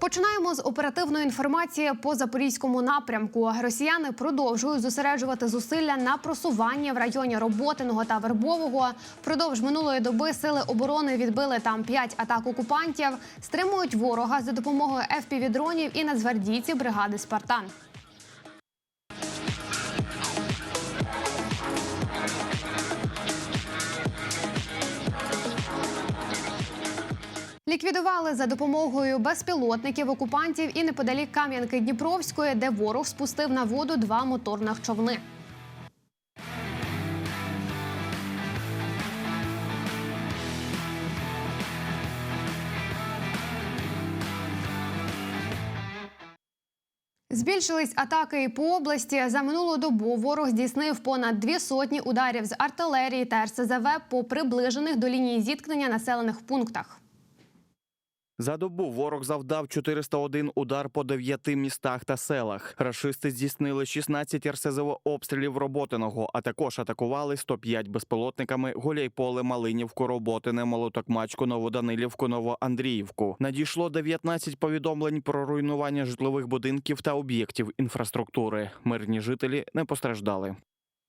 Починаємо з оперативної інформації по запорізькому напрямку. Росіяни продовжують зосереджувати зусилля на просування в районі Роботиного та Вербового. Впродовж минулої доби сили оборони відбили там п'ять атак окупантів, стримують ворога за допомогою FPV-дронів і нацгвардійців бригади Спартан. Ліквідували за допомогою безпілотників окупантів і неподалік Кам'янки Дніпровської, де ворог спустив на воду два моторних човни. Збільшились атаки і по області. За минулу добу ворог здійснив понад дві сотні ударів з артилерії та РСЗВ по приближених до лінії зіткнення населених пунктах. За добу ворог завдав 401 удар по дев'яти містах та селах. Рашисти здійснили 16 РСЗО обстрілів Роботиного, а також атакували 105 безпілотниками Гуляйполе, Малинівку, Роботине, Молотокмачку, Новоданилівку, Новоандріївку. Надійшло 19 повідомлень про руйнування житлових будинків та об'єктів інфраструктури. Мирні жителі не постраждали.